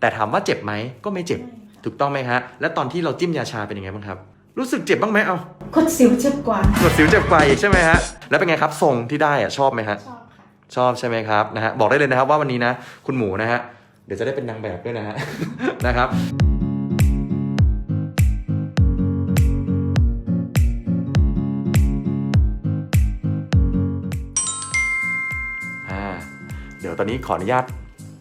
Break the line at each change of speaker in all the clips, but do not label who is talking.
แต่ถามว่าเจ็บไหมก็ไม่เจ็บ ถูกต้องไหมฮะ แล้วตอนที่เราจิ้มยาชาเป็นยังไงบ้างครับ รู้สึกเจ็บบ้างไหมเอา
กดสิวเจ็บกว่า
กดสิวเจ็บกว่าอีกใช่ไหมฮะ แล้วเป็นไงครับทรงที่ได้อะชอบไหมฮะ
ชอบค่ะ
ชอบใช่ไหมครับนะฮะบอกได้เลยนะครับว่าวันนี้นะคุณหมูนะฮะเดี๋ยวจะได้เป็นนางแบบด้วยนะฮะ นะครับอ่าเดี๋ยวตอนนี้ขออนุญาต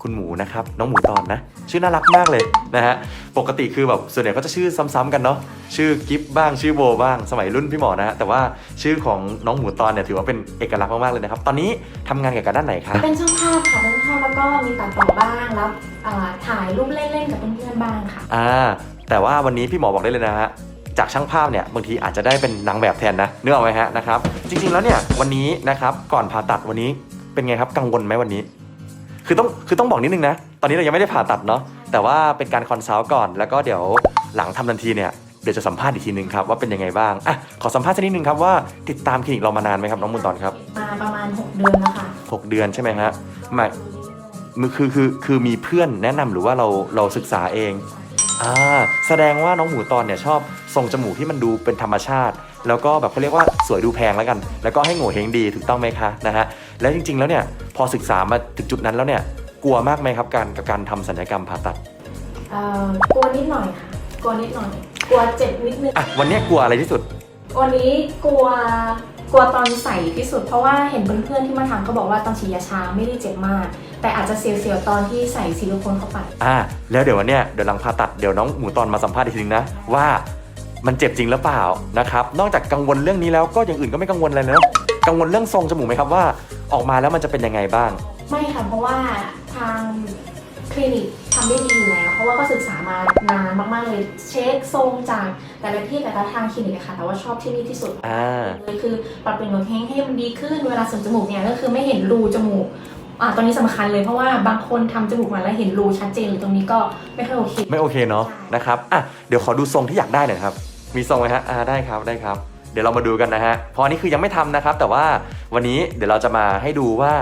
คุณหมูนะครับ น้องหมูตอนนะ ชื่อน่ารักมากเลยนะฮะ ปกติคือแบบส่วนใหญ่ก็จะชื่อซ้ำๆกันเนาะ ชื่อกิฟบ้างชื่อโบบ้าง สมัยรุ่นพี่หมอนะฮะ แต่ว่าชื่อของน้องหมูตอนเนี่ยถือว่าเป็นเอกลักษณ์มากๆเลยนะครับ ตอนนี้ทำงานเกี่ยวกับด้านไหนครับ
เป็นช่างภาพค่ะเป็นช่างภาพแล้วก็มีตัดต่อบ้างแล้วอ่าถ่ายรูปเล่นๆกับเพื่อนๆบ้างค่ะ
อ่า แต่ว่าวันนี้พี่หมอบอกได้เลยนะฮะ จากช่างภาพเนี่ยบางทีอาจจะได้เป็นนางแบบแทนนะเนื้ออกไหมฮะนะครับ จริงๆแล้วเนี่ยวันนี้นะครับก่อนผ่าตัดวันนี้เป็นไงครับกังวลไหมวันนี้ คือต้องคือต้องบอกนิดนึงนะ ตอนนี้เรายังไม่ได้ผ่าตัดเนาะแต่ว่าเป็นการคอนซัลท์ก่อน แล้วก็เดี๋ยวหลังทำทันทีเนี่ยเดี๋ยวจะสัมภาษณ์อีกทีนึงครับว่าเป็นยังไงบ้างอะขอสัมภาษณ์สักนิดนึงครับว่าติดตามคลินิกเรามานานไหมครับน้องมุนตอนครับ
มาประมาณ 6 เดือนแล้วค่ะ
หกเดือนใช่ไหมฮะไม่มันคือคือคือมีเพื่อนแนะนำหรือว่าเราเราศึกษาเองอ่าแสดงว่าน้องหมูตอนเนี่ยชอบทรงจมูกที่มันดูเป็นธรรมชาติ แล้วก็แบบเขาเรียกว่าสวยดูแพงแล้วกัน แล้วก็ให้โง่เฮงดีถูกต้องไหมคะนะฮะ แล้วจริง ๆ แล้วเนี่ยพอศึกษามาถึงจุดนั้นแล้วเนี่ยกลัวมากไหมครับการกับการทำศัลยกรรมผ่าตัด
เอ่อกลัวนิดหน่อยค่ะ กลัวนิดหน่อย กลัวเจ็บนิดนึง
อะวันเนี้ยกลัวอะไรที่สุด
วันนี้กลัวกลัวตอนใส่ที่สุด เพราะว่าเห็นเพื่อนๆที่มาทำเขาบอกว่าตอนฉีดยาชาไม่ได้เจ็บมาก แต่อาจจะเสียวๆตอนที่ใส่ซิลิโคนเข้าไป
อ่าแล้วเดี๋ยววันเนี้ยเดี๋ยวหลังผ่าตัดเดี๋ยวน้องหมูตอนมาสัมภาษณ์อีกทีนึงนะ ว่ามันเจ็บจริงหรือเปล่านะครับ นอกจากกังวลเรื่องนี้แล้วก็อย่างอื่นก็ไม่กังวลอะไรเลยเนอะกังวลเรื่องทรงจมูกไหมครับว่า ออกมาแล้วมันจะเป็นยังไงบ้าง
ไม่ค่ะเพราะว่าทางคลินิกทำได้ดีอยู่แล้ว เพราะว่าก็ศึกษามานานมากๆเลยเช็คทรงจากแต่ละที่แต่ละทางคลินิกอะค่ะ แต่ว่าชอบที่นี่ที่สุด
อ่า
เลยคือปรับเปลี่ยนโงเฮงให้มันดีขึ้นเวลาเสริมจมูกเนี่ยก็คือไม่เห็นรูจมูกอ่าตอนนี้สำคัญเลยเพราะว่าบางคนทำจมูกมาแล้วเห็นรูชัดเจนเลยตรงนี้ก็ไม่ค่อยโอเค
ไม่โอเคเนาะ
ใช่
นะครับอะเดี๋ยวขอดูทรงที่อยากได้หน่อยครับ มีทรงไหมฮะอ่าได้ครับได้ครับ เดี๋ยวเรามาดูกันนะฮะเพราะอันนี้คือยังไม่ทำนะครับ แต่ว่าวันนี้เดี๋ยวเราจะมาให้ดูว่า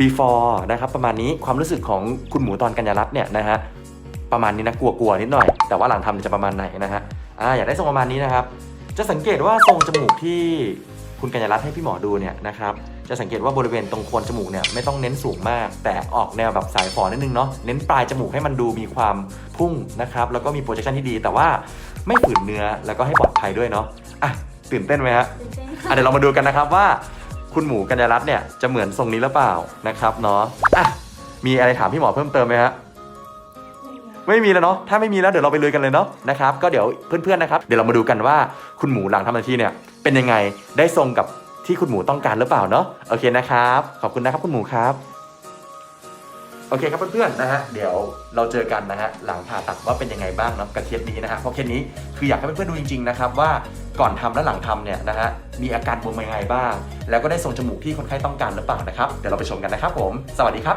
before นะครับประมาณนี้ความรู้สึกของคุณหมูตอนกัญญารัตน์เนี่ยนะฮะประมาณนี้นะกลัวๆนิดหน่อย แต่ว่าหลังทำจะประมาณไหนนะฮะอ่าอยากได้ทรงประมาณนี้นะครับ จะสังเกตว่าทรงจมูกที่คุณกัญญารัตน์ให้พี่หมอดูเนี่ยนะครับจะสังเกตว่าบริเวณตรงโคนจมูกเนี่ยไม่ต้องเน้นสูงมาก แต่ออกแนวแบบสายฝอนิดนึงเนาะเน้นปลายจมูกให้มันดูมีความพุ่งนะครับแล้วก็มีโปรเจคชันที่ดี แต่ว่าไม่ฝืนเนื้อแล้วก็ให้ปลอดภัยด้วยเนาะอะ ตื่นเต้นไหมฮะอะเดี๋ยวเรามาดูกันนะครับว่า คุณหมูกัญญารัตน์เนี่ยจะเหมือนทรงนี้หรือเปล่านะครับเนาะอะมีอะไรถามพี่หมอเพิ่มเติมไหมฮะ ไม่มีแล้วเนาะ ถ้าไม่มีแล้วเดี๋ยวเราไปลุยกันเลยเนาะนะครับ ก็เดี๋ยวเพื่อนๆนะครับ เดี๋ยวเรามาดูกันว่าคุณหมูหลังทำหนาทีเนี่ยเป็นยังไง ได้ทรงกับที่คุณหมูต้องการหรือเปล่าเนาะ โอเคนะครับ ขอบคุณนะครับคุณหมูครับ โอเคครับเพื่อนๆนะฮะ เดี๋ยวเราเจอกันนะฮะหลังผ่าตัดว่าเป็นยังไงบ้างเนาะกับเคสนี้นะฮะ เพราะเคสนี้คืออยากให้เพื่อนๆดูจริงๆนะครับว่าก่อนทำและหลังทำเนี่ยนะฮะมีอาการบวมยังไงบ้าง แล้วก็ได้ทรงจมูกที่คนไข้ต้องการหรือเปล่านะครับ เดี๋ยวเราไปชมกันนะครับผม สวัสดีครับ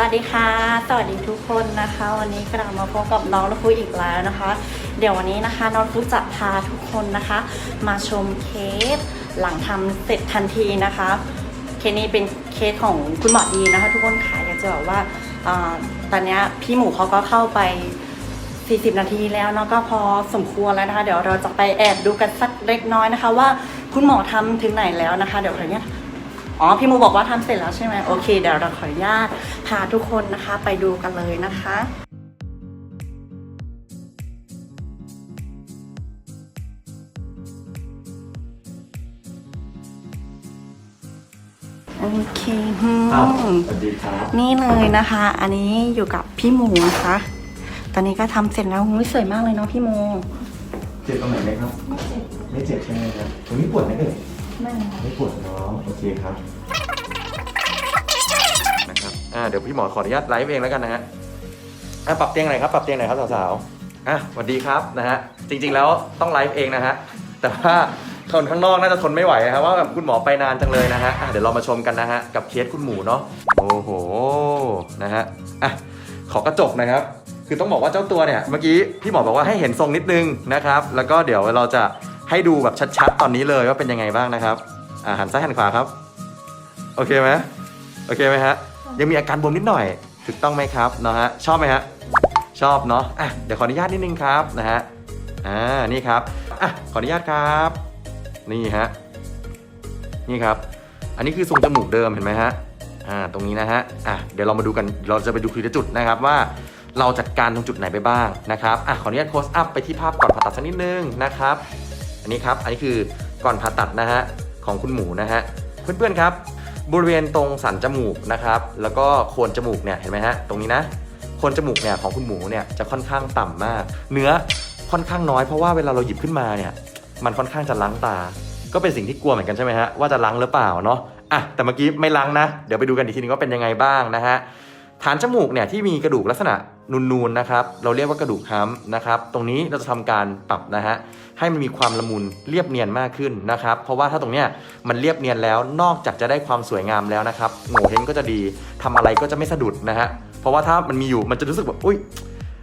สวัสดีค่ะ สวัสดีทุกคนนะคะ วันนี้กลับมาพบกับน้องละคุอีกแล้วนะคะ เดี๋ยววันนี้นะคะน้องละคุจะพาทุกคนนะคะ มาชมเคสหลังทำเสร็จทันทีนะคะ เคสนี้เป็นเคสของคุณหมอดีนะคะ ทุกคนค่ะอยากจะบอกว่าอตอนนี้พี่หมูเขาก็เข้าไป 40 นาทีแล้วเนาะก็พอสมควรแล้วนะคะ เดี๋ยวเราจะไปแอบดูกันสักเล็กน้อยนะคะ ว่าคุณหมอทำถึงไหนแล้วนะคะ เดี๋ยวขออนุญาตอ๋อพี่หมูบอกว่าทำเสร็จแล้วใช่ไหมโอเคเดี๋ยวเราขออนุญาตพาทุกคนนะคะ ไปดูกันเลยนะคะ โอเคอืม
สวัสดีครับ
นี่เลยนะคะ อันนี้อยู่กับพี่หมูนะคะ ตอนนี้ก็ทำเสร็จแล้วอุ๊ยสวยมากเลยเนาะพี่โม
เจ็บตรงไหนไหมครับ ไม่เจ็บใช่ไหมครับตรงนี้ปวดไหมเอ่ย
ไม่ค่ะ
ไม่ปวดเนาะโอเคครับนะครับอ่าเดี๋ยวพี่หมอขออนุญาตไลฟ์เองแล้วกันนะฮะอะปรับเตียงไหนอยครับปรับเตียงไหนอยครับสาวๆอะสวัสดีครับนะฮะจริงๆแล้วต้องไลฟ์เองนะฮะแต่ว่า คนข้างนอกน่าจะทนไม่ไหวนะครับว่าแบบคุณหมอไปนานจังเลยนะฮะอะเดี๋ยวเรามาชมกันนะฮะกับเคสคุณหมูเนาะโอ้โหนะฮะอะขอกระจกนะครับ คือต้องบอกว่าเจ้าตัวเนี่ยเมื่อกี้พี่หมอบอกว่าให้เห็นทรงนิดนึงนะครับ แล้วก็เดี๋ยวเราจะให้ดูแบบชัดๆ ตอนนี้เลยว่าเป็นยังไงบ้างนะครับอ่าหันซ้ายหันขวาครับ โอเคไหมโอเคไหมฮะยังมีอาการบวมนิดหน่อย ถูกต้องไหมครับเนาะฮะชอบไหมฮะชอบเนาะอะเดี๋ยวขออนุญาตนิดนึงครับนะฮะอ่านี่ครับอะขออนุญาตครับ นี่ฮะ นี่ครับ อันนี้คือทรงจมูกเดิมเห็นไหมฮะ อ่า ตรงนี้นะฮะ อะ เดี๋ยวเรามาดูกัน เราจะไปดูทีละจุดนะครับว่าเราจัดการตรงจุดไหนไปบ้างนะครับ อะ ขออนุญาตโคสอัพไปที่ภาพก่อนผ่าตัดสักนิดนึงนะครับ อันนี้ครับ อันนี้คือก่อนผ่าตัดนะฮะของคุณหมูนะฮะ เพื่อนๆครับ บริเวณตรงสันจมูกนะครับ แล้วก็โคนจมูกเนี่ยเห็นไหมฮะ ตรงนี้นะ โคนจมูกเนี่ยของคุณหมูเนี่ยจะค่อนข้างต่ำมาก เนื้อค่อนข้างน้อยเพราะว่าเวลาเราหยิบขึ้นมาเนี่ย มันค่อนข้างจะล้างตา ก็เป็นสิ่งที่กลัวเหมือนกันใช่ไหมฮะว่าจะล้างหรือเปล่าเนาะอะแต่เมื่อกี้ไม่ล้างนะ เดี๋ยวไปดูกันอีกทีนึงว่าเป็นยังไงบ้างนะฮะฐานจมูกเนี่ยที่มีกระดูกลักษณะนูนๆนะครับเราเรียกว่ากระดูกค้ำนะครับตรงนี้เราจะทำการปรับนะฮะให้มันมีความละมุนเรียบเนียนมากขึ้นนะครับเพราะว่าถ้าตรงเนี้ยมันเรียบเนียนแล้วนอกจากจะได้ความสวยงามแล้วนะครับโง่เฮงก็จะดีทำอะไรก็จะไม่สะดุดนะฮะเพราะว่าถ้ามันมีอยู่มันจะรู้สึกแบบอุ้ย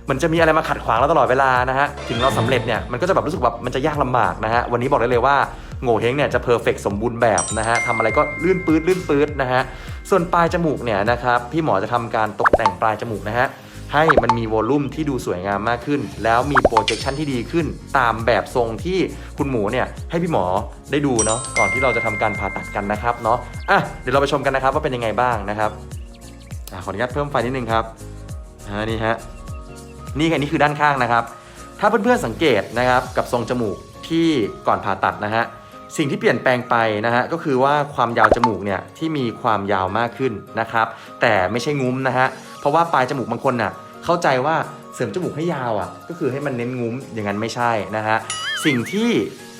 มันจะมีอะไรมาขัดขวางเราตลอดเวลานะฮะ ถึงเราสำเร็จเนี่ย มันก็จะแบบรู้สึกแบบมันจะยากลำบากนะฮะ วันนี้บอกได้เลยว่าโง่เฮงเนี่ยจะเพอร์เฟกสมบูรณ์แบบนะฮะทำอะไรก็ลื่นปื๊ดลื่นปื๊ดนะฮะ ส่วนปลายจมูกเนี่ยนะครับ พี่หมอจะทำการตกแต่งปลายจมูกนะฮะ ให้มันมีวอลลุ่มที่ดูสวยงามมากขึ้น แล้วมีโปรเจคชันที่ดีขึ้น ตามแบบทรงที่คุณหมูเนี่ยให้พี่หมอได้ดูเนาะ ก่อนที่เราจะทำการผ่าตัดกันนะครับเนาะ อะ เดี๋ยวเราไปชมกันนะครับว่าเป็นยังไงบ้างนะครับ อะขออนุญาตเพิ่มไฟนิดนึงครับ อ่า นี่ฮะ นี่ค่นี่คือด้านข้างนะครับ ถ้าเพื่อนๆสังเกตนะครับกับทรงจมูกที่ก่อนผ่าตัดนะฮะสิ่งที่เปลี่ยนแปลงไปนะฮะก็คือว่าความยาวจมูกเนี่ยที่มีความยาวมากขึ้นนะครับ แต่ไม่ใช่งุ้มนะฮะเพราะว่าปลายจมูกบางคนน่ะเข้าใจว่าเสริมจมูกให้ยาวอะ ก็คือให้มันเน้นงุ้มอย่างนั้นไม่ใช่นะฮะสิ่งที่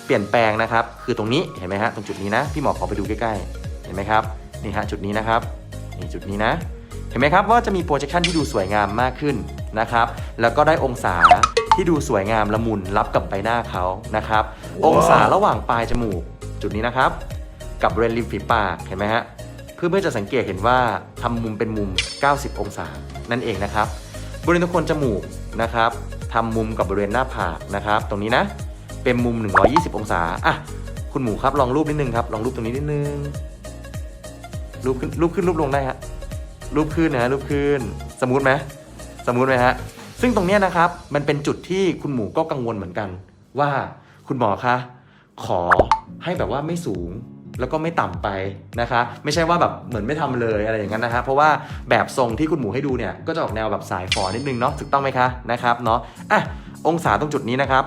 เปลี่ยนแปลงนะครับ คือตรงนี้เห็นไหมฮะตรงจุดนี้นะพี่หมอขอไปดูใกล้ๆเห็นไหมครับนี่ฮะจุดนี้นะครับนี่จุดนี้นะ ห็นไหมครับว่าจะมีโปรเจคชันที่ดูสวยงามมากขึ้นนะครับแล้วก็ได้องศาที่ดูสวยงามละมุนรับกับใบหน้าเขานะครับ องศาระหว่างปลายจมูกจุดนี้นะครับ กับบริเวณริมฝีปากเห็นไหมฮะเพื่อนๆจะสังเกตเห็นว่าทำมุมเป็นมุม 90 องศานั่นเองนะครับ บริเวณตรงโคนจมูกนะครับทำมุมกับบริเวณหน้าผากนะครับ ตรงนี้นะเป็นมุม 120 องศาอะคุณหมูครับลองรูปนิดนึงครับลองรูปตรงนี้นิดนึงรูปขึ้นรูปขึ้นรูปลงได้ฮะ รูปขึ้นนะรูปขึ้น สมูทไหมสมูทไหมฮะ ซึ่งตรงนี้นะครับ มันเป็นจุดที่คุณหมูก็กังวลเหมือนกัน ว่าคุณหมอคะ ขอให้แบบว่าไม่สูงแล้วก็ไม่ต่ำไปนะคะ ไม่ใช่ว่าแบบเหมือนไม่ทำเลยอะไรอย่างนั้นนะฮะเพราะว่าแบบทรงที่คุณหมูให้ดูเนี่ยก็จะออกแนวแบบสายฝอนิดนึงเนาะถูกต้องไหมคะนะครับเนาะอะองศาตรงจุดนี้นะครับ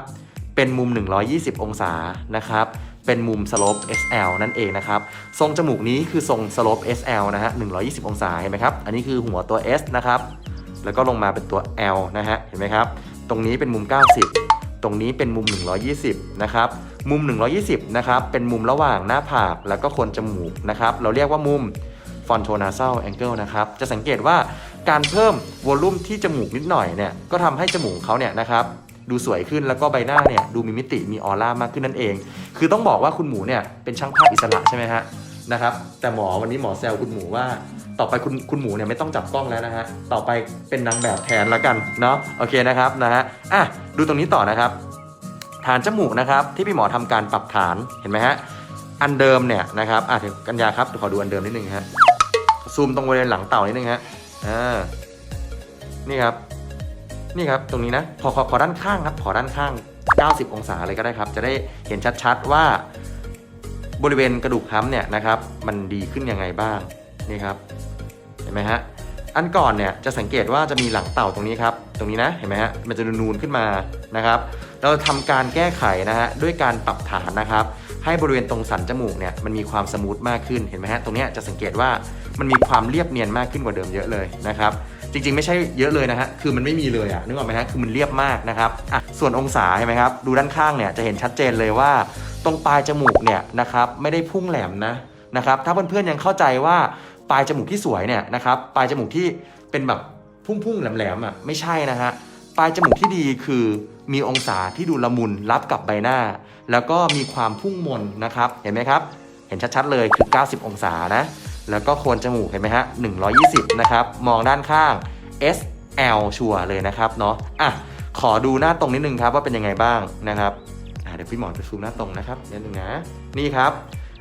เป็นมุม 120 องศานะครับ เป็นมุมสโลป SL นั่นเองนะครับทรงจมูกนี้คือทรงสโลป SL นะฮะ 120 องศาเห็นไหมครับ อันนี้คือหัวตัว S นะครับ แล้วก็ลงมาเป็นตัว L นะฮะ เห็นไหมครับ ตรงนี้เป็นมุม 90 ตรงนี้เป็นมุม 120 นะครับ มุม 120 นะครับ เป็นมุมระหว่างหน้าผากแล้วก็โคนจมูกนะครับ เราเรียกว่ามุม Fontonasal angle นะครับ จะสังเกตว่าการเพิ่มวอลลุ่มที่จมูกนิดหน่อยเนี่ย ก็ทำให้จมูกเขาเนี่ยนะครับ ดูสวยขึ้นแล้วก็ใบหน้าเนี่ยดูมีมิติมีออร่ามากขึ้นนั่นเอง คือต้องบอกว่าคุณหมูเนี่ยเป็นช่างภาพอิสระใช่ไหมฮะนะครับแต่หมอวันนี้หมอแซวคุณหมูว่าต่อไปคุณคุณหมูเนี่ยไม่ต้องจับกล้องแล้วนะฮะ ต่อไปเป็นนางแบบแทนแล้วกันเนาะโอเคนะครับนะฮะอะดูตรงนี้ต่อนะครับ ฐานจมูกนะครับที่พี่หมอทำการปรับฐานเห็นไหมฮะอันเดิมเนี่ยนะครับอะกัญญาครับขอดูอันเดิมนิดนึงฮะซูมตรงบริเวณหลังเต่านิดนึงฮะอ่านี่ครับ นี่ครับตรงนี้นะขอขอขอด้านข้างครับขอด้านข้าง 90 องศาเลยก็ได้ครับ จะได้เห็นชัดๆว่าบริเวณกระดูกค้ำเนี่ยนะครับ มันดีขึ้นยังไงบ้างนี่ครับ เห็นไหมฮะอันก่อนเนี่ยจะสังเกตว่าจะมีหลังเต่าตรงนี้ครับ ตรงนี้นะเห็นไหมฮะมันจะนูนขึ้นมานะครับ เราทำการแก้ไขนะฮะด้วยการปรับฐานนะครับ ให้บริเวณตรงสันจมูกเนี่ยมันมีความสมูทมากขึ้นเห็นไหมฮะตรงนี้จะสังเกตว่ามันมีความเรียบเนียนมากขึ้นกว่าเดิมเยอะเลยนะครับ จริงๆ ไม่ใช่เยอะเลยนะฮะ คือมันไม่มีเลยอะนึกออกไหมฮะ คือมันเรียบมากนะครับอะส่วนองศาเห็นไหมครับ ดูด้านข้างเนี่ยจะเห็นชัดเจนเลยว่า ตรงปลายจมูกเนี่ยนะครับไม่ได้พุ่งแหลมนะนะครับ ถ้าเพื่อนๆยังเข้าใจว่าปลายจมูกที่สวยเนี่ยนะครับ ปลายจมูกที่เป็นแบบพุ่งๆแหลมๆอะไม่ใช่นะฮะ ปลายจมูกที่ดีคือมีองศาที่ดูละมุนรับกับใบหน้า แล้วก็มีความพุ่งมนนะครับ เห็นไหมครับ เห็นชัดๆเลยคือ 90 องศานะ แล้วก็โคนจมูกเห็นไหมฮะ 120 นะครับ มองด้านข้าง S L ชัวร์เลยนะครับเนาะ อะ ขอดูหน้าตรงนิดนึงครับว่าเป็นยังไงบ้างนะครับ อะเดี๋ยวพี่หมอจะซูมหน้าตรงนะครับนิดนึงนะ นี่ครับ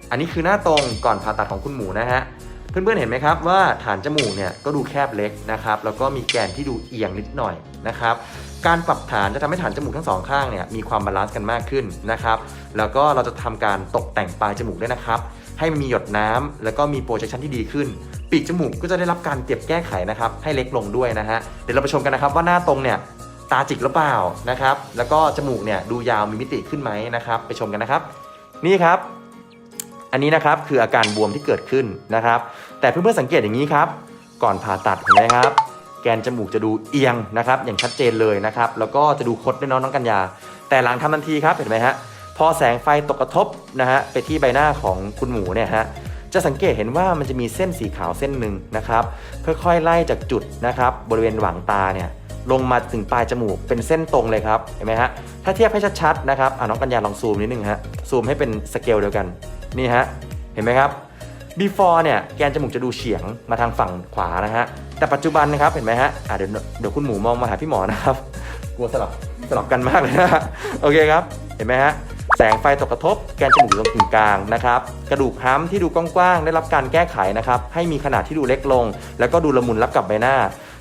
อันนี้คือหน้าตรงก่อนผ่าตัดของคุณหมูนะฮะ เพื่อนๆเห็นไหมครับว่าฐานจมูกเนี่ยก็ดูแคบเล็กนะครับ แล้วก็มีแกนที่ดูเอียงนิดหน่อยนะครับ การปรับฐานจะทำให้ฐานจมูกทั้งสองข้างเนี่ยมีความบาลานซ์กันมากขึ้นนะครับ แล้วก็เราจะทำการตกแต่งปลายจมูกด้วยนะครับ ให้มันมีหยดน้ำแล้วก็มีโปรเจคชันที่ดีขึ้น ปีกจมูกก็จะได้รับการเก็บแก้ไขนะครับให้เล็กลงด้วยนะฮะเดี๋ยวเราไปชมกันนะครับว่าหน้าตรงเนี่ยตาจิกหรือเปล่านะครับ แล้วก็จมูกเนี่ยดูยาวมีมิติขึ้นไหมนะครับ ไปชมกันนะครับ นี่ครับ อันนี้นะครับคืออาการบวมที่เกิดขึ้นนะครับ แต่เพื่อนๆสังเกตอย่างนี้ครับ ก่อนผ่าตัดเห็นไหมครับ แกนจมูกจะดูเอียงนะครับ อย่างชัดเจนเลยนะครับ แล้วก็จะดูคดด้วยน้องน้องกัญญาแต่หลังทำทันทีครับเห็นไหมฮะ พอแสงไฟตกกระทบนะฮะไปที่ใบหน้าของคุณหมูเนี่ยฮะจะสังเกตเห็นว่ามันจะมีเส้นสีขาวเส้นหนึ่งนะครับค่อยๆไล่จากจุดนะครับบริเวณหว่างตาเนี่ยลงมาถึงปลายจมูกเป็นเส้นตรงเลยครับเห็นไหมฮะถ้าเทียบให้ชัดๆนะครับอะน้องกัญญาลองซูมนิดนึงฮะซูมให้เป็นสเกลเดียวกันนี่ฮะเห็นไหมครับ before เนี่ยแกนจมูกจะดูเฉียงมาทางฝั่งขวานะฮะแต่ปัจจุบันนะครับเห็นไหมฮะอะเดี๋ยวเดี๋ยวคุณหมูมองมาหาพี่หมอนะครับกลัวสลับสลับกันมากเลยนะฮะโอเคครับเห็นไหมฮะ แสงไฟตกกระทบแกนจมูกอยู่ตรงกึ่งกลางนะครับกระดูกห้ำที่ดูกว้างๆได้รับการแก้ไขนะครับให้มีขนาดที่ดูเล็กลง แล้วก็ดูละมุนรับกับใบหน้า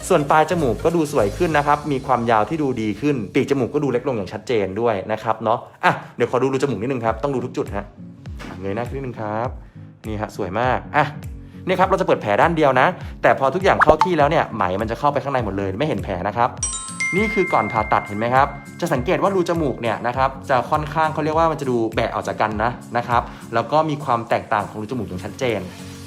ส่วนปลายจมูกก็ดูสวยขึ้นนะครับมีความยาวที่ดูดีขึ้นปีกจมูกก็ดูเล็กลงอย่างชัดเจนด้วยนะครับเนาะอะเดี๋ยวขอดูรูจมูกนิดนึงครับต้องดูทุกจุดฮะเงยหน้าขึ้นนิดนึงครับนี่ฮะสวยมากอะนี่ครับเราจะเปิดแผลด้านเดียวนะ แต่พอทุกอย่างเข้าที่แล้วเนี่ยไหมมันจะเข้าไปข้างในหมดเลยไม่เห็นแผลนะครับ นี่คือก่อนผ่าตัดเห็นไหมครับ จะสังเกตว่ารูจมูกเนี่ยนะครับจะค่อนข้างเขาเรียกว่ามันจะดูแบะออกจากกันนะนะครับ แล้วก็มีความแตกต่างของรูจมูกอย่างชัดเจน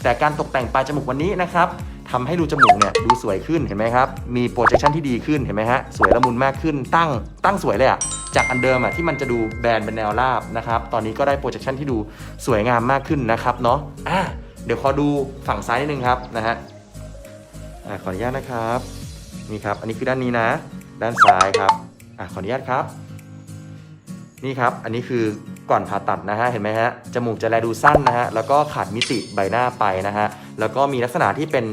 แต่การตกแต่งปลายจมูกวันนี้นะครับทำให้รูจมูกเนี่ยดูสวยขึ้นเห็นไหมครับ มีโปรเจคชันที่ดีขึ้นเห็นไหมฮะ สวยละมุนมากขึ้น ตั้ง ตั้งสวยเลยอะจากอันเดิมอะที่มันจะดูแบนเป็นแนวราบนะครับ ตอนนี้ก็ได้โปรเจคชันที่ดูสวยงามมากขึ้นนะครับเนาะ อะ เดี๋ยวขอดูฝั่งซ้ายนิดนึงครับนะฮะ อะขออนุญาตนะครับ นี่ครับ อันนี้คือด้านนี้นะ ด้านซ้ายครับอะขออนุญาตครับ นี่ครับ อันนี้คือก่อนผ่าตัดนะฮะ เห็นไหมฮะ จมูกจะแลดูสั้นนะฮะ แล้วก็ขาดมิติใบหน้าไปนะฮะ แล้วก็มีลักษณะที่เป็น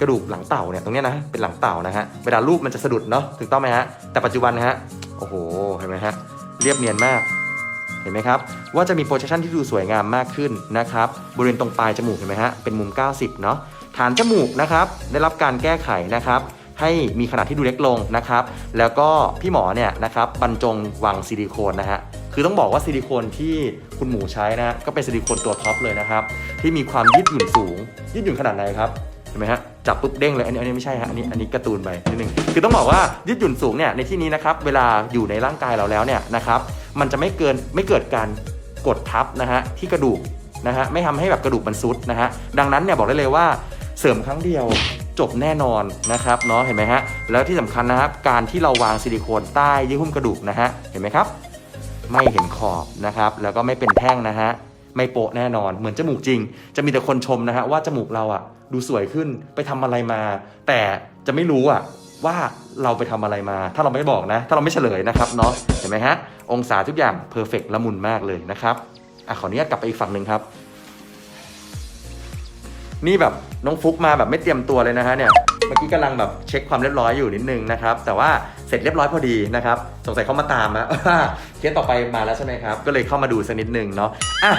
กระดูกหลังเต่าเนี่ย ตรงเนี้ยนะ เป็นหลังเต่านะฮะ เวลารูปมันจะสะดุดเนาะ ถูกต้องไหมฮะ แต่ปัจจุบันนะฮะ โอ้โห เห็นไหมฮะ เรียบเนียนมาก เห็นไหมครับ ว่าจะมีโปรเจคชันที่ดูสวยงามมากขึ้นนะครับ บริเวณตรงปลายจมูกเห็นไหมฮะ เป็นมุม 90 เนาะ ฐานจมูกนะครับ ได้รับการแก้ไขนะครับ ให้มีขนาดที่ดูเล็กลงนะครับ แล้วก็พี่หมอเนี่ยนะครับบรรจงวางซิลิโคนนะฮะคือต้องบอกว่าซิลิโคนที่คุณหมูใช้นะก็เป็นซิลิโคนตัวท็อปเลยนะครับ ที่มีความยืดหยุ่นสูง ยืดหยุ่นขนาดไหนครับเห็นไหมฮะจับปุ๊บเด้งเลยอันนี้อันนี้ไม่ใช่ฮะอันนี้อันนี้การ์ตูนไปนิดนึงคือต้องบอกว่ายืดหยุ่นสูงเนี่ยในที่นี้นะครับเวลาอยู่ในร่างกายเราแล้วเนี่ยนะครับมันจะไม่เกินไม่เกิดการกดทับนะฮะที่กระดูกนะฮะไม่ทำให้แบบกระดูกมันซุดนะฮะดังนั้นเนี่ยบอกได้เลยว่าเสริมครั้งเดียว จบแน่นอนนะครับเนาะเห็นไหมฮะแล้วที่สำคัญนะครับการที่เราวางซิลิโคนใต้เยื่อหุ้มกระดูกนะฮะเห็นไหมครับไม่เห็นขอบนะครับแล้วก็ไม่เป็นแท่งนะฮะไม่โปะแน่นอนเหมือนจมูกจริง จะมีแต่คนชมนะฮะว่าจมูกเราอะดูสวยขึ้นไปทำอะไรมา แต่จะไม่รู้อะว่าเราไปทำอะไรมา ถ้าเราไม่บอกนะ ถ้าเราไม่เฉลยนะครับเนาะเห็นไหมฮะองศาทุกอย่างเพอร์เฟกละมุนมากเลยนะครับอะขออนุญาตกลับไปอีกฝั่งหนึ่งครับ นี่แบบน้องฟุกมาแบบไม่เตรียมตัวเลยนะฮะเนี่ย เมื่อกี้กำลังแบบเช็คความเรียบร้อยอยู่นิดนึงนะครับ แต่ว่าเสร็จเรียบร้อยพอดีนะครับ สงสัยเขามาตามนะว่าเคสต่อไปมาแล้วใช่ไหมครับ ก็เลยเข้ามาดูสักนิดนึงเนาะ อะ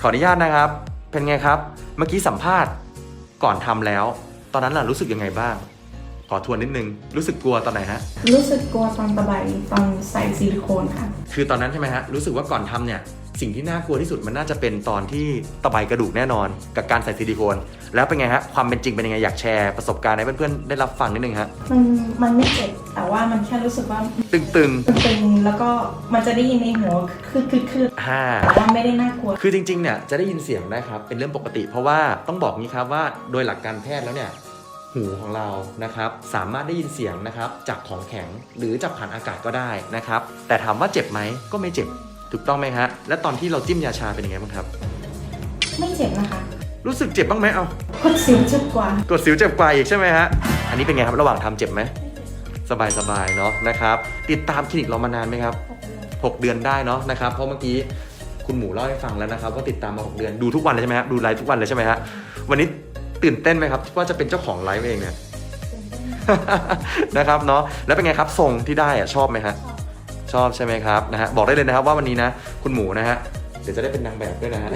ขออนุญาตนะครับ เป็นไงครับ เมื่อกี้สัมภาษณ์ก่อนทำแล้ว ตอนนั้นล่ะรู้สึกยังไงบ้าง ขอทวนนิดนึง รู้สึกกลัวตอนไหนฮะ
รู้สึกกลัวตอนตะไบตอนใส่ซิลิโคนค่ะ
คือตอนนั้นใช่ไหมฮะ รู้สึกว่าก่อนทำเนี่ย สิ่งที่น่ากลัวที่สุดมันน่าจะเป็นตอนที่ตะไบกระดูกแน่นอน กับการใส่ซิลิโคน แล้วเป็นไงฮะ ความเป็นจริงเป็นยังไง อยากแชร์ประสบการณ์ให้เพื่อนๆ ได้รับฟังนิดนึงฮะ
มันมันไม่เจ็บแต่ว่ามันแค่รู้สึกว่า
ตึง
ตึงๆแล้วก็มันจะได้ยินในหัวคือคือคือ
ๆห้า
แต่ว่าไม่ได้น่ากลัว
คือจริงๆ เนี่ยจะได้ยินเสียงได้ครับ เป็นเรื่องปกติ เพราะว่าต้องบอกงี้ครับว่าโดยหลักการแพทย์แล้วเนี่ย หูของเรานะครับ สามารถได้ยินเสียงนะครับจากของแข็งหรือจากผ่านอากาศก็ได้นะครับ แต่ถามว่าเจ็บไหมก็ไม่เจ็บ ถูกต้องไหมฮะ และตอนที่เราจิ้มยาชาเป็นยังไงบ้างครับ
ไม่เจ็บนะคะ
รู้สึกเจ็บบ้างไหมเอา
คนสิวเจ็บกว่า
กดสิวเจ็บกว่าอีกใช่ไหมฮะ อันนี้เป็นไงครับระหว่างทำเจ็บไหมสบายๆเนาะนะครับติดตามคลินิกเรามานานไหมครับ 6 เดือนได้เนาะนะครับเพราะเมื่อกี้คุณหมูเล่าให้ฟังแล้วนะครับว่าติดตามมา 6 เดือนดูทุกวันเลยใช่ไหมฮะดูไลฟ์ทุกวันเลยใช่ไหมฮะวันนี้ตื่นเต้นไหมครับว่าจะเป็นเจ้าของไลฟ์เองเนี่ยนะครับเนาะแล้วเป็นไงครับทรงที่ได้อะชอบไหมฮะชอบ ใช่ไหมครับนะฮะบอกได้เลยนะครับว่าวันนี้นะคุณหมูนะฮะเดี๋ยวจะได้เป็นนางแบบด้วยนะฮะ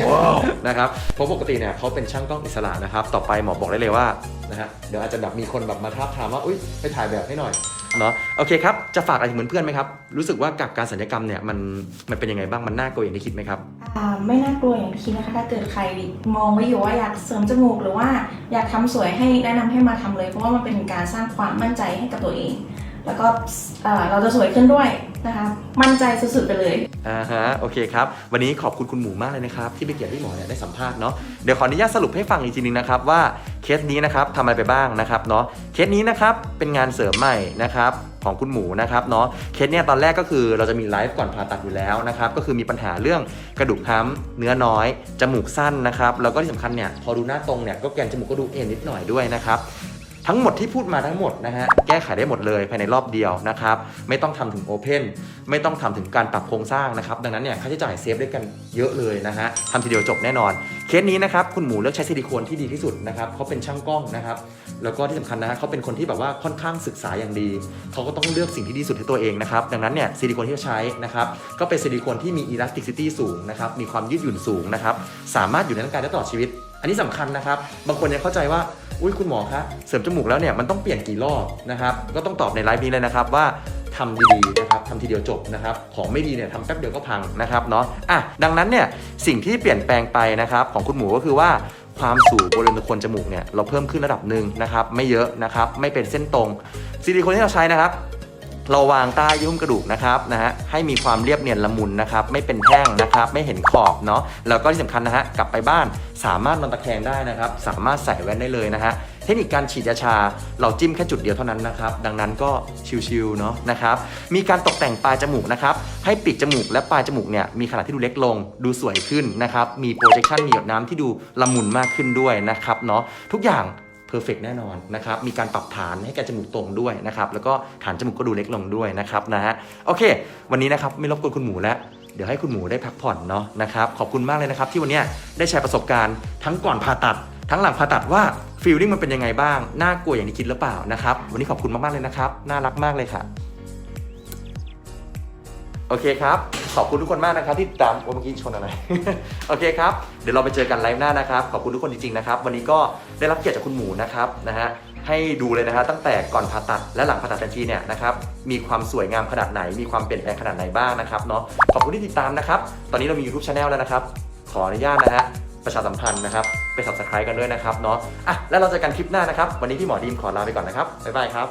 นะครับเพราะปกติเนี่ยเขาเป็นช่างกล้องอิสระนะครับ ต่อไปหมอบอกได้เลยว่านะฮะเดี๋ยวอาจจะแบบมีคนแบบมาท้าบทามว่าอุ้ยไปถ่ายแบบให้หน่อยเนาะโอเคครับจะฝากอะไรถึงเพื่อนๆไหมครับ รู้สึกว่ากับการสัญญกรรมเนี่ยมันมันเป็นยังไงบ้างมันน่ากลัวอย่างที่คิดไหมครับ
อ่าไม่น่ากลัวอย่างที่คิดนะคะถ้าเกิดใครมองไว้อยู่ว่าอยากเสริมจมูกหรือว่าอยากทำสวยให้แนะนำให้มาทำเลย เพราะว่ามันเป็นการสร้างความมั่นใจให้กับตัวเอง แล้วก็เอ่อเราจะสวยขึ้นด้วย นะคะ มั่นใจสุดๆไปเลย
อ่าฮะโอเคครับ วันนี้ขอบคุณคุณหมูมากเลยนะครับที่ไปเกียรติที่หมอเนี่ยได้สัมภาษณ์เนาะเดี๋ยวขออนุญาตสรุปให้ฟังอีกทีนึงนะครับว่าเคสนี้นะครับทำอะไรไปบ้างนะครับเนาะเคสนี้นะครับเป็นงานเสริมใหม่นะครับของคุณหมูนะครับเนาะเคสเนี่ยตอนแรกก็คือเราจะมีไลฟ์ก่อนผ่าตัดอยู่แล้วนะครับก็คือมีปัญหาเรื่องกระดูกห้ำเนื้อน้อยจมูกสั้นนะครับแล้วก็ที่สำคัญเนี่ยพอดูหน้าตรงเนี่ยก็แกนจมูกก็ดูเอ็นนิดหน่อยด้วยนะครับ ทั้งหมดที่พูดมาทั้งหมดนะฮะแก้ไขได้หมดเลยภายในรอบเดียวนะครับไม่ต้องทำถึงโอเพนไม่ต้องทำถึงการปรับโครงสร้างนะครับดังนั้นเนี่ยค่าใช้จ่ายเซฟได้กันเยอะเลยนะฮะทำทีเดียวจบแน่นอน เคสนี้นะครับคุณหมูเลือกใช้ซิลิโคนที่ดีที่สุดนะครับเขาเป็นช่างกล้องนะครับแล้วก็ที่สำคัญนะฮะเขาเป็นคนที่แบบว่าค่อนข้างศึกษาอย่างดีเขาก็ต้องเลือกสิ่งที่ดีที่สุดให้ตัวเองนะครับดังนั้นเนี่ยซิลิโคนที่เขาใช้นะครับก็เป็นซิลิโคนที่มีอิลาสติกซิตี้สูงนะครับมีความยืดหยุ่นสูงนะครับสามารถอยู่ในร่างกายได้ตลอดชีวิต อันนี้สำคัญนะครับ บางคนยังเข้าใจว่า อุ้ยคุณหมอคะเสริมจมูกแล้วเนี่ยมันต้องเปลี่ยนกี่รอบนะครับ ก็ต้องตอบในไลฟ์นี้เลยนะครับว่าทำดีๆนะครับทำทีเดียวจบนะครับ ของไม่ดีเนี่ยทำแป๊บเดียวก็พังนะครับเนาะอะดังนั้นเนี่ยสิ่งที่เปลี่ยนแปลงไปนะครับ ของคุณหมูก็คือว่าความสูงบริเวณโคนจมูกเนี่ยเราเพิ่มขึ้นระดับหนึ่งนะครับ ไม่เยอะนะครับ ไม่เป็นเส้นตรงซิลิโคนที่เราใช้นะครับ เราวางใต้ยุ่มกระดูกนะครับนะฮะให้มีความเรียบเนียนละมุนนะครับไม่เป็นแท่งนะครับไม่เห็นขอบเนาะแล้วก็ที่สำคัญนะฮะกลับไปบ้านสามารถนอนตะแคงได้นะครับสามารถใส่แว่นได้เลยนะฮะเทคนิคการฉีดยาชาเราจิ้มแค่จุดเดียวเท่านั้นนะครับ ดังนั้นก็ชิวๆเนาะนะครับ มีการตกแต่งปลายจมูกนะครับ ให้ปีกจมูกและปลายจมูกเนี่ยมีขนาดที่ดูเล็กลง ดูสวยขึ้นนะครับ มีโปรเจคชันมีหยดน้ำที่ดูละมุนมากขึ้นด้วยนะครับเนาะทุกอย่าง เพอร์เฟกแน่นอนนะครับ มีการปรับฐานให้แกจมูกตรงด้วยนะครับ แล้วก็ฐานจมูกก็ดูเล็กลงด้วยนะครับนะฮะ โอเค วันนี้นะครับไม่รบกวนคุณหมูแล้ว เดี๋ยวให้คุณหมูได้พักผ่อนเนาะนะครับ ขอบคุณมากเลยนะครับที่วันนี้ได้แชร์ประสบการณ์ทั้งก่อนผ่าตัด ทั้งหลังผ่าตัดว่าฟีลลิ่งมันเป็นยังไงบ้าง น่ากลัวอย่างที่คิดหรือเปล่านะครับ วันนี้ขอบคุณมากๆเลยนะครับ น่ารักมากเลยค่ะ โอเคครับ ขอบคุณทุกคนมากนะครับที่ติดตามโอ้เมื่อกี้ชนอะไร โอเคครับ เดี๋ยวเราไปเจอกันไลฟ์หน้านะครับ ขอบคุณทุกคนจริงๆนะครับ วันนี้ก็ได้รับเกียรติจากคุณหมูนะครับนะฮะให้ดูเลยนะฮะตั้งแต่ก่อนผ่าตัดและหลังผ่าตัดทันทีเนี่ยนะครับมีความสวยงามขนาดไหน มีความเปลี่ยนแปลงขนาดไหนบ้างนะครับเนาะขอบคุณที่ติดตามนะครับ ตอนนี้เรามี YouTube Channel แล้วนะครับ ขออนุญาตนะฮะประชาสัมพันธ์นะครับไป subscribe กันด้วยนะครับเนาะอะแล้วเราจอกันคลิปหน้านะครับ วันนี้พี่หมอดีมขอลาไปก่อนนะครับบ๊ายบายครับ